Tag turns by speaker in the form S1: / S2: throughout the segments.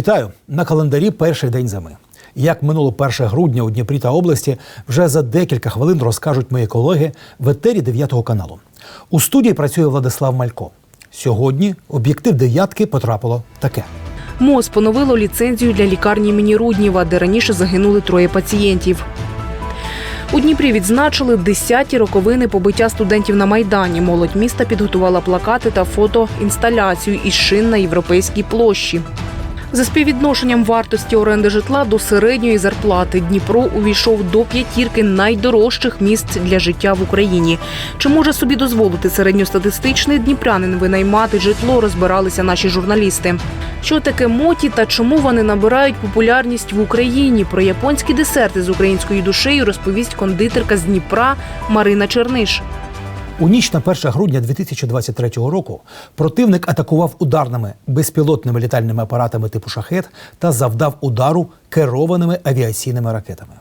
S1: Вітаю на календарі перший день зими. Як минуло 1 грудня у Дніпрі та області, вже за декілька хвилин розкажуть мої колеги в етері 9 каналу. У студії працює Владислав Малько. Сьогодні об'єктив дев'ятки потрапило таке.
S2: МОЗ поновило ліцензію для лікарні імені Рудніва, де раніше загинули троє пацієнтів. У Дніпрі відзначили 10-ті роковини побиття студентів на Майдані. Молодь міста підготувала плакати та фотоінсталяцію із шин на європейській площі. За співвідношенням вартості оренди житла до середньої зарплати Дніпро увійшов до п'ятірки найдорожчих місць для життя в Україні. Чи може собі дозволити середньостатистичний дніпрянин винаймати житло? Розбиралися наші журналісти. Що таке моті та чому вони набирають популярність в Україні? Про японські десерти з українською душею розповість кондитерка з Дніпра Марина Черниш.
S1: У ніч на 1 грудня 2023 року противник атакував ударними безпілотними літальними апаратами типу шахет та завдав удару керованими авіаційними ракетами.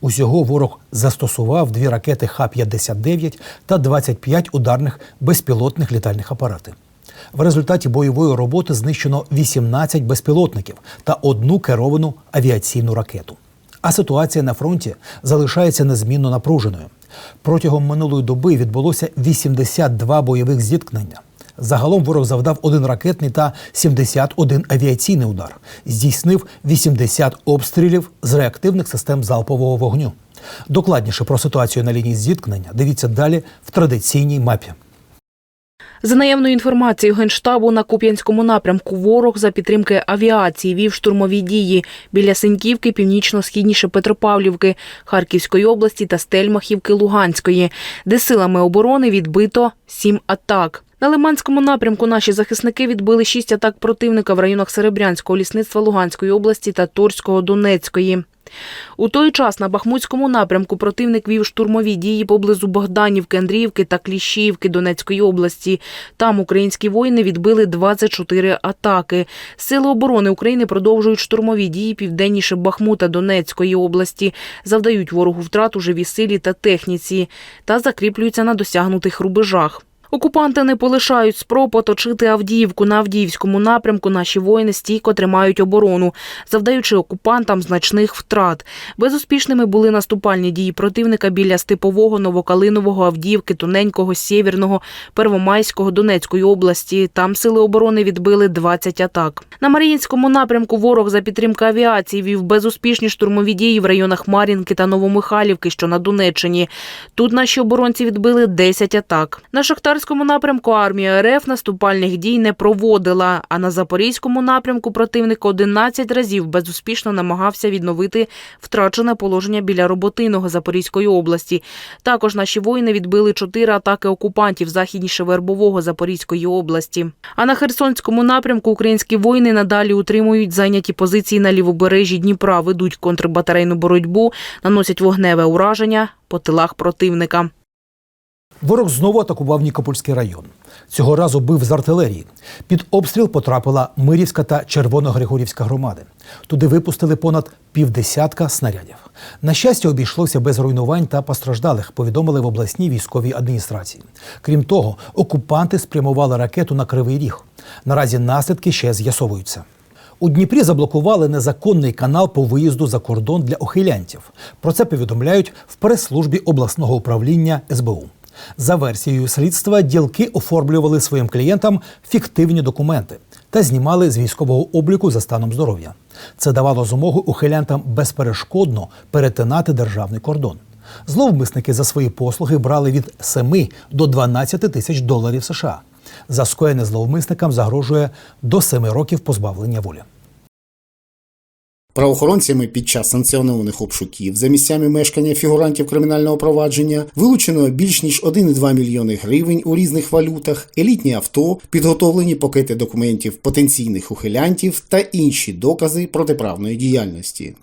S1: Усього ворог застосував дві ракети Х-59 та 25 ударних безпілотних літальних апаратів. В результаті бойової роботи знищено 18 безпілотників та одну керовану авіаційну ракету. А ситуація на фронті залишається незмінно напруженою. Протягом минулої доби відбулося 82 бойових зіткнення. Загалом ворог завдав один ракетний та 71 авіаційний удар, здійснив 80 обстрілів з реактивних систем залпового вогню. Докладніше про ситуацію на лінії зіткнення дивіться далі в традиційній мапі.
S2: За наявною інформацією Генштабу на Куп'янському напрямку ворог за підтримки авіації вів штурмові дії біля Синьківки, північно-східніше Петропавлівки, Харківської області та Стельмахівки Луганської, де силами оборони відбито сім атак. На Лиманському напрямку наші захисники відбили шість атак противника в районах Серебрянського лісництва Луганської області та Торського Донецької. У той час на Бахмутському напрямку противник вів штурмові дії поблизу Богданівки, Андріївки та Кліщіївки Донецької області. Там українські воїни відбили 24 атаки. Сили оборони України продовжують штурмові дії південніше Бахмута Донецької області, завдають ворогу втрат у живій силі та техніці та закріплюються на досягнутих рубежах. Окупанти не полишають спроб оточити Авдіївку. На Авдіївському напрямку наші воїни стійко тримають оборону, завдаючи окупантам значних втрат. Безуспішними були наступальні дії противника біля Степового, Новокалинового, Авдіївки, Тоненького, Сєвєрного, Первомайського, Донецької області. Там сили оборони відбили 20 атак. На Маріїнському напрямку ворог за підтримки авіації вів безуспішні штурмові дії в районах Мар'їнки та Новомихайлівки, що на Донеччині. Тут наші оборонці відбили 10 атак. На Шахтарському напрямку армія РФ наступальних дій не проводила. А на Запорізькому напрямку противник 11 разів безуспішно намагався відновити втрачене положення біля Роботиного Запорізької області. Також наші воїни відбили 4 атаки окупантів західніше Вербового Запорізької області. А на Херсонському напрямку українські воїни надалі утримують зайняті позиції на лівобережжі Дніпра, ведуть контрбатарейну боротьбу, наносять вогневе ураження по тилах противника.
S1: Ворог знову атакував Нікопольський район. Цього разу бив з артилерії. Під обстріл потрапила Мирівська та Червоногригорівська громади. Туди випустили понад півдесятка снарядів. На щастя, обійшлося без руйнувань та постраждалих, повідомили в обласній військовій адміністрації. Крім того, окупанти спрямували ракету на Кривий Ріг. Наразі наслідки ще з'ясовуються. У Дніпрі заблокували незаконний канал по виїзду за кордон для охилянців. Про це повідомляють в прес-службі обласного управління СБУ. За версією слідства, ділки оформлювали своїм клієнтам фіктивні документи та знімали з військового обліку за станом здоров'я. Це давало змогу ухилянтам безперешкодно перетинати державний кордон. Зловмисники за свої послуги брали від 7 до 12 тисяч доларів США. За скоєне зловмисникам загрожує до 7 років позбавлення волі.
S3: Правоохоронцями під час санкціонованих обшуків за місцями мешкання фігурантів кримінального провадження вилучено більш ніж 1,2 мільйони гривень у різних валютах, елітні авто, підготовлені пакети документів потенційних ухилянтів та інші докази протиправної діяльності.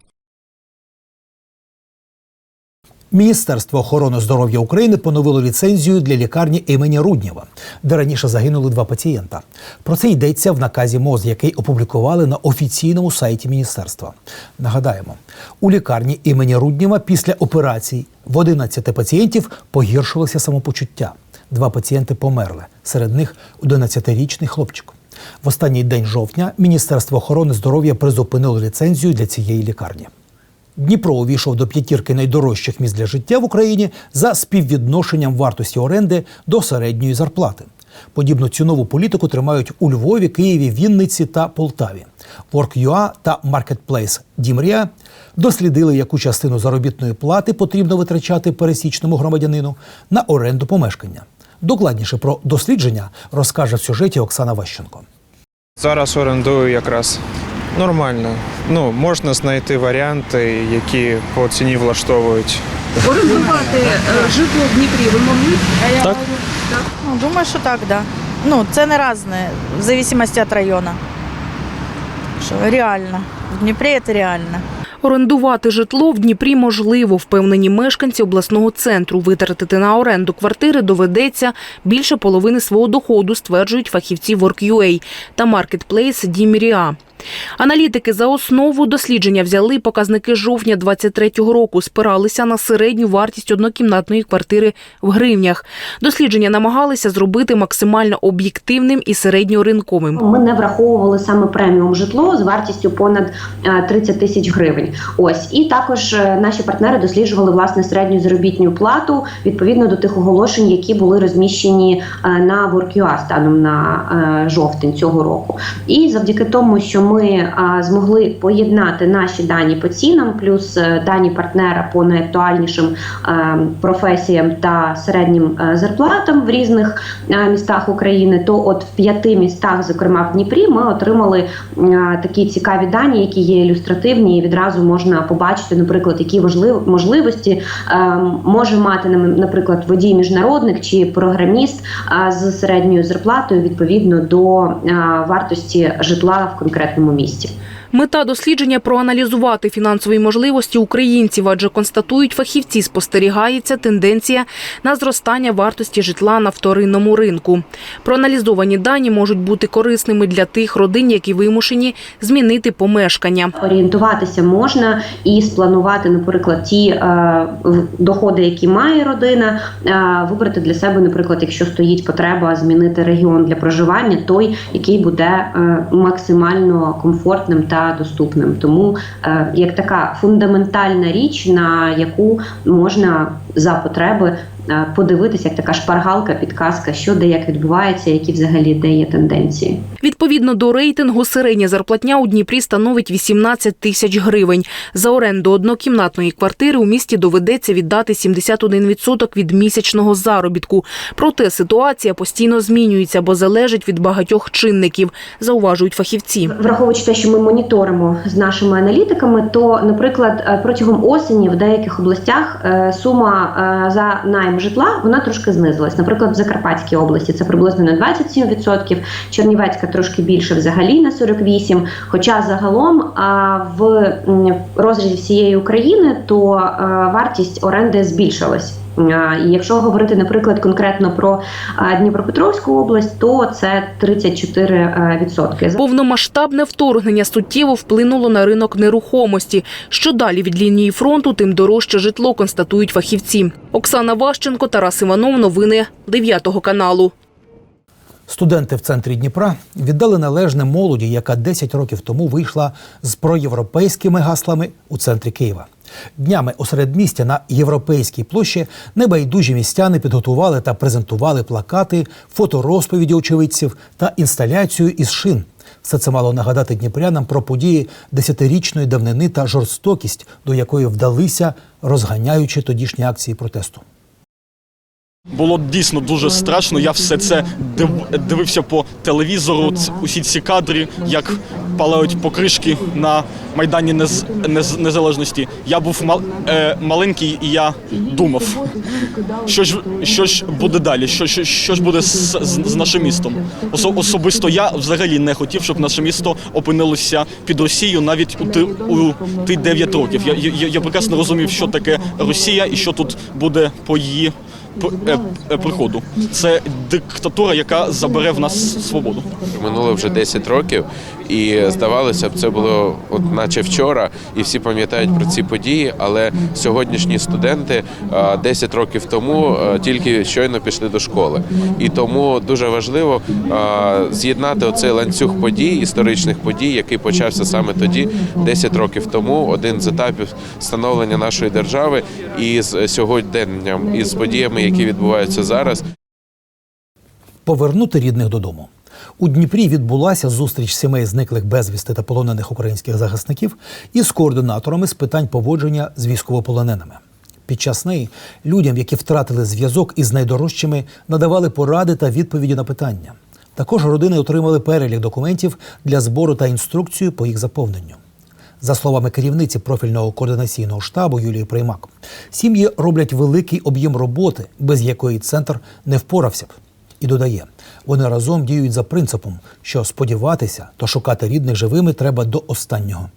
S1: Міністерство охорони здоров'я України поновило ліцензію для лікарні імені Руднєва, де раніше загинули два пацієнта. Про це йдеться в наказі МОЗ, який опублікували на офіційному сайті міністерства. Нагадаємо, у лікарні імені Руднєва після операцій в 11 пацієнтів погіршилося самопочуття. Два пацієнти померли. Серед них 11-річний хлопчик. В останній день жовтня Міністерство охорони здоров'я призупинило ліцензію для цієї лікарні. Дніпро увійшов до п'ятірки найдорожчих місць для життя в Україні за співвідношенням вартості оренди до середньої зарплати. Подібну цінову політику тримають у Львові, Києві, Вінниці та Полтаві. Work.ua та Marketplace Дімрія дослідили, яку частину заробітної плати потрібно витрачати пересічному громадянину на оренду помешкання. Докладніше про дослідження розкаже в сюжеті Оксана Ващенко.
S4: Зараз орендую якраз нормально. Ну, можна знайти варіанти, які по ціні влаштовують.
S2: Орендувати е, житло в Дніпрі ви могли?
S4: Так.
S5: Ну, думаю, что так, да. Ну, цены разные, в зависимости от района. Что реально. В Днепре это реально.
S2: Орендувати житло в Дніпрі можливо, впевнені мешканці обласного центру. Витратити на оренду квартири доведеться більше половини свого доходу, стверджують фахівці Work.ua та Marketplace Діміріа. Аналітики за основу дослідження взяли показники жовтня 23-го року, спиралися на середню вартість однокімнатної квартири в гривнях. Дослідження намагалися зробити максимально об'єктивним і середньоринковим.
S6: Ми не враховували саме преміум житло з вартістю понад е, 30 тисяч гривень. Ось і також е, наші партнери досліджували власне середню заробітню плату відповідно до тих оголошень, які були розміщені е, на Work.ua станом на е, жовтень цього року. І завдяки тому, що ми е, змогли поєднати наші дані по цінам, плюс е, дані партнера по найактуальнішим е, професіям та середнім зарплатам в різних містах України, то от в п'яти містах, зокрема в Дніпрі, ми отримали такі цікаві дані, які є ілюстративні, і відразу можна побачити, наприклад, які можливості може мати наприклад водій міжнародник чи програміст з середньою зарплатою відповідно до вартості житла в конкретному місті.
S2: Мета дослідження проаналізувати фінансові можливості українців, адже констатують фахівці, спостерігається тенденція на зростання вартості житла на вторинному ринку. Проаналізовані дані можуть бути корисними для тих родин, які вимушені змінити помешкання.
S6: орієнтуватися можна і спланувати, наприклад, ті е, доходи, які має родина, е, вибрати для себе, наприклад, якщо стоїть потреба змінити регіон для проживання, той, який буде е, максимально комфортним та доступним. Тому е, як така фундаментальна річ, на яку можна за потреби подивитися, як така шпаргалка, підказка, що де як відбувається, які взагалі де є тенденції.
S2: Відповідно до рейтингу, середня зарплатня у Дніпрі становить 18 тисяч гривень. За оренду однокімнатної квартири у місті доведеться віддати 71% від місячного заробітку. Проте ситуація постійно змінюється, бо залежить від багатьох чинників, зауважують фахівці.
S6: Враховуючи те, що ми моніторимо з нашими аналітиками, то, наприклад, е, протягом осені в деяких областях е, сума е, за найм житла вона трошки знизилась. Наприклад, в Закарпатській області це приблизно на 27%, Чернівецька трошки більше, взагалі на 48%. Хоча загалом в розрізі всієї України то е, вартість оренди збільшилась. А, І якщо говорити, наприклад, конкретно про Дніпропетровську область, то це 34%.
S2: Повномасштабне вторгнення суттєво вплинуло на ринок нерухомості. Що далі від лінії фронту, тим дорожче житло, констатують фахівці. Оксана Ващенко, Тарас Іванов. Новини 9 каналу.
S1: Студенти в центрі Дніпра віддали належне молоді, яка 10 років тому вийшла з проєвропейськими гаслами у центрі Києва. Днями у середмістя на європейській площі небайдужі містяни підготували та презентували плакати, фоторозповіді очевидців та інсталяцію із шин. Все це мало нагадати дніпрянам про події десятирічної давнини та жорстокість, до якої вдалися, розганяючи тодішні акції протесту.
S7: Було дійсно дуже страшно. Я все це див- дивився по телевізору. Усі ці кадри, як палають покришки на майдані Нез- Нез- Незалежності. Я був мал- е, маленький, і я думав, що ж що ж буде далі, що, що, що ж буде з, з, нашим містом. Осо- особисто я взагалі не хотів, щоб наше місто опинилося під Росією навіть у ти у ті 9 років. Я, я, я прекрасно розумів, що таке Росія і що тут буде по її приходу. Це диктатура, яка забере в нас свободу.
S8: Минуло вже 10 років, і здавалося б, це було от наче вчора, і всі пам'ятають про ці події. Але сьогоднішні студенти а, 10 років тому тільки щойно пішли до школи. І тому дуже важливо з'єднати оцей ланцюг подій, історичних подій, який почався саме тоді, 10 років тому. Один з етапів становлення нашої держави і з сьогоденням, і з подіями, які відбуваються зараз.
S1: Повернути рідних додому. У Дніпрі відбулася зустріч сімей зниклих безвісти та полонених українських захисників із координаторами з питань поводження з військовополоненими. Під час неї людям, які втратили зв'язок із найдорожчими, надавали поради та відповіді на питання. Також родини отримали перелік документів для збору та інструкцію по їх заповненню. За словами керівниці профільного координаційного штабу Юлії Приймак, сім'ї роблять великий об'єм роботи, без якої центр не впорався б. І додає, вони разом діють за принципом, що сподіватися та шукати рідних живими треба до останнього.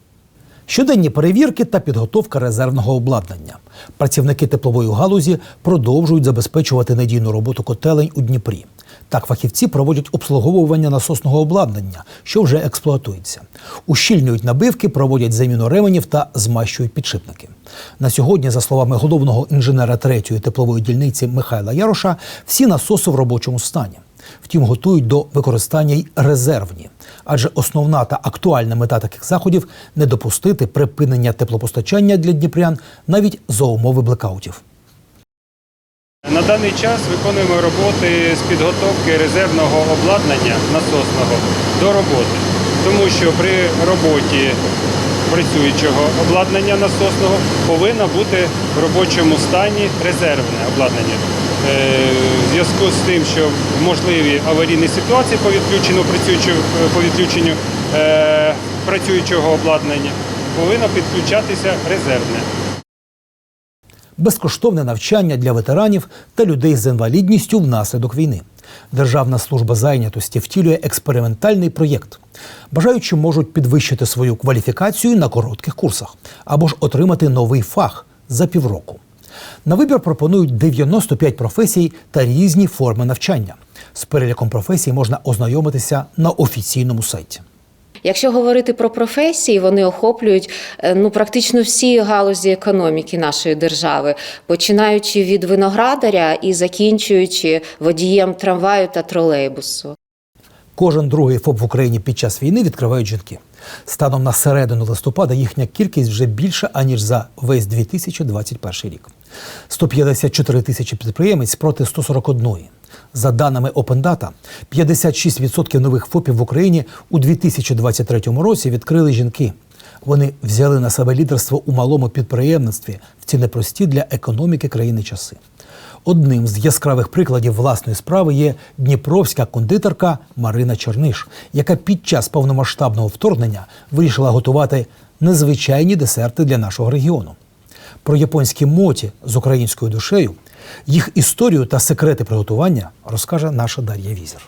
S1: Щоденні перевірки та підготовка резервного обладнання. Працівники теплової галузі продовжують забезпечувати надійну роботу котелень у Дніпрі. Так, фахівці проводять обслуговування насосного обладнання, що вже експлуатується. Ущільнюють набивки, проводять заміну ременів та змащують підшипники. На сьогодні, за словами головного інженера третьої теплової дільниці Михайла Яроша, всі насоси в робочому стані. Втім, готують до використання й резервні, адже основна та актуальна мета таких заходів не допустити припинення теплопостачання для дніпрян навіть за умови блекаутів.
S9: На даний час виконуємо роботи з підготовки резервного обладнання насосного до роботи, тому що при роботі працюючого обладнання насосного повинно бути в робочому стані резервне обладнання. Е, В зв'язку з тим, що можливі аварійні ситуації по відключенню працюючого по відключенню е, працюючого обладнання повинно підключатися резервне.
S1: Безкоштовне навчання для ветеранів та людей з інвалідністю внаслідок війни. Державна служба зайнятості втілює експериментальний проєкт. Бажаючі можуть підвищити свою кваліфікацію на коротких курсах або ж отримати новий фах за півроку. На вибір пропонують 95 професій та різні форми навчання. З переліком професій можна ознайомитися на офіційному сайті.
S10: Якщо говорити про професії, вони охоплюють е, ну практично всі галузі економіки нашої держави, починаючи від виноградаря і закінчуючи водієм трамваю та тролейбусу.
S1: Кожен другий ФОП в Україні під час війни відкривають жінки. Станом на середину листопада їхня кількість вже більша аніж за весь 2021 рік. 154 тисячі підприємець проти 141. За даними OpenData, 56% нових ФОПів в Україні у 2023 році відкрили жінки. Вони взяли на себе лідерство у малому підприємництві в ці непрості для економіки країни часи. Одним з яскравих прикладів власної справи є дніпровська кондитерка Марина Черниш, яка під час повномасштабного вторгнення вирішила готувати незвичайні десерти для нашого регіону. Про японські моті з українською душею, їх історію та секрети приготування розкаже наша Дар'я Візер.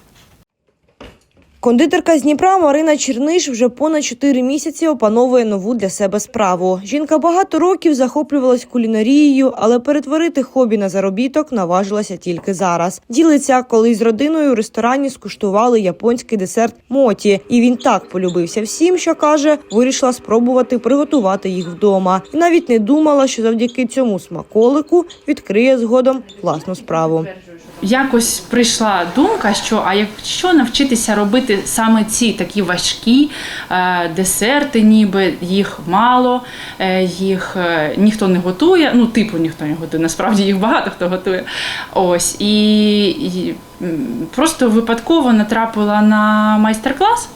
S11: Кондитерка з Дніпра Марина Черниш вже понад 4 місяці опановує нову для себе справу. Жінка багато років захоплювалась кулінарією, але перетворити хобі на заробіток наважилася тільки зараз. Ділиться, коли з родиною у ресторані скуштували японський десерт моті, і він так полюбився всім, що каже, вирішила спробувати приготувати їх вдома. І навіть не думала, що завдяки цьому смаколику відкриє згодом власну справу.
S12: Якось прийшла думка, що а якщо навчитися робити саме ці такі важкі е, десерти, ніби їх мало, е, їх е, ніхто не готує. Ну, типу ніхто не готує, насправді їх багато хто готує. Ось і, і просто випадково натрапила на майстер-клас,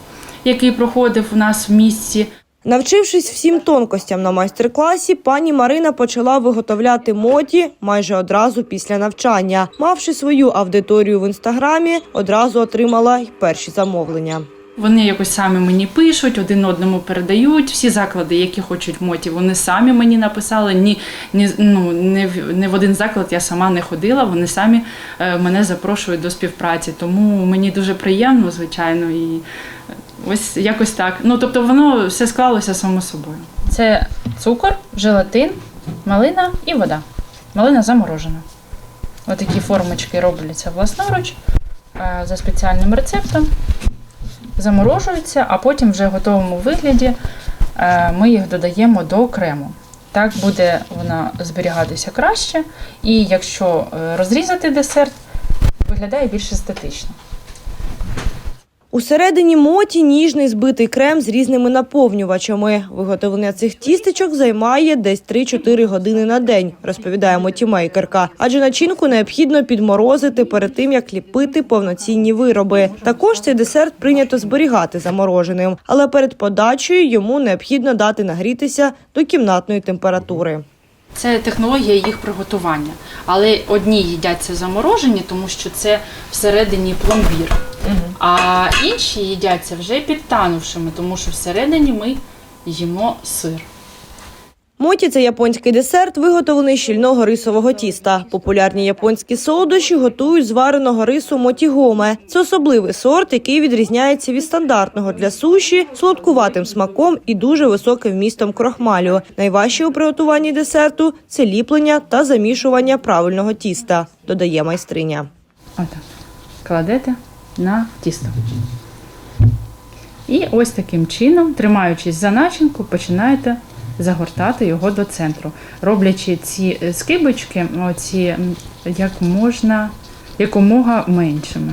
S12: який проходив у нас в місті.
S11: Навчившись всім тонкостям на майстер-класі, пані Марина почала виготовляти моті майже одразу після навчання. Мавши свою аудиторію в інстаграмі, одразу отримала й перші замовлення.
S12: Вони якось самі мені пишуть, один одному передають. Всі заклади, які хочуть моті, вони самі мені написали. Ні, ні ну не в не в один заклад я сама не ходила. Вони самі е, мене запрошують до співпраці. Тому мені дуже приємно, звичайно, і е, ось якось так. Ну тобто, воно все склалося само собою. Це цукор, желатин, малина і вода. Малина заморожена. Отакі формочки робляться власноруч е, за спеціальним рецептом, заморожуються, а потім вже в готовому вигляді е, ми їх додаємо до крему. Так буде вона зберігатися краще, і якщо е, розрізати десерт, виглядає більш естетично.
S11: Усередині моті ніжний збитий крем з різними наповнювачами. Виготовлення цих тістечок займає десь 3-4 години на день, розповідає мотімейкерка. Адже начинку необхідно підморозити перед тим, як ліпити повноцінні вироби. Також цей десерт прийнято зберігати замороженим, але перед подачею йому необхідно дати нагрітися до кімнатної температури.
S12: Це технологія їх приготування. Але одні їдяться заморожені, тому що це всередині пломбір. А інші їдяться вже підтанувшими, тому що всередині ми їмо сир.
S11: Моті це японський десерт, виготовлений з щільного рисового тіста. Популярні японські солодощі готують з вареного рису мотігоме. Це особливий сорт, який відрізняється від стандартного для суші, солодкуватим смаком і дуже високим вмістом крохмалю. Найважче у приготуванні десерту це ліплення та замішування правильного тіста, додає майстриня.
S12: Отак. Кладете на тісто. І ось таким чином, тримаючись за начинку, починаєте загортати його до центру, роблячи ці е, скибочки оці, як можна якомога меншими.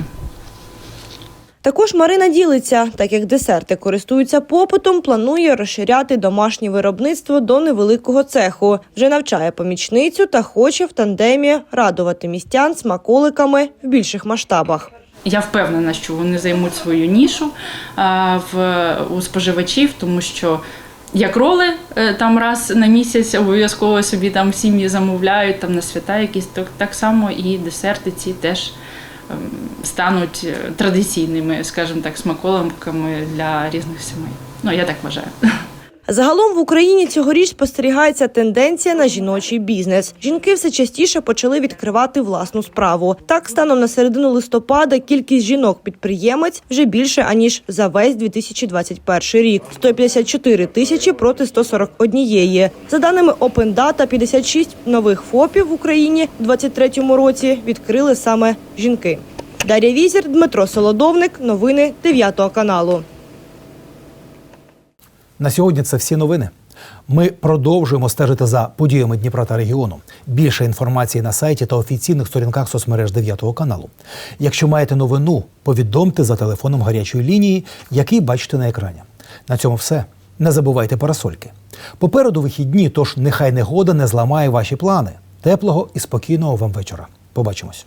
S11: Також Марина ділиться, так як десерти користуються попитом, планує розширяти домашнє виробництво до невеликого цеху. Вже навчає помічницю та хоче в тандемі радувати містян смаколиками в більших масштабах.
S12: Я впевнена, що вони займуть свою нішу в, у споживачів, тому що як роли е, там раз на місяць обов'язково собі там сім'ї замовляють, там на свята якісь, так, так само і десерти ці теж ем, стануть е, традиційними, скажімо так, смаколиками для різних сімей. Ну, я так вважаю.
S11: Загалом в Україні цьогоріч спостерігається тенденція на жіночий бізнес. Жінки все частіше почали відкривати власну справу. Так, станом на середину листопада кількість жінок-підприємець вже більше аніж за весь 2021 рік 154 тисячі проти 141. За даними Open Data, 56 нових ФОПів в Україні у 2023 році відкрили саме жінки. Дар'я Візір, Дмитро Солодовник. Новини 9 каналу.
S1: На сьогодні це всі новини. Ми продовжуємо стежити за подіями Дніпра та регіону. Більше інформації на сайті та офіційних сторінках соцмереж 9 каналу. Якщо маєте новину, повідомте за телефоном гарячої лінії, який бачите на екрані. На цьому все. Не забувайте парасольки. Попереду вихідні, тож нехай негода не зламає ваші плани. Теплого і спокійного вам вечора. Побачимось.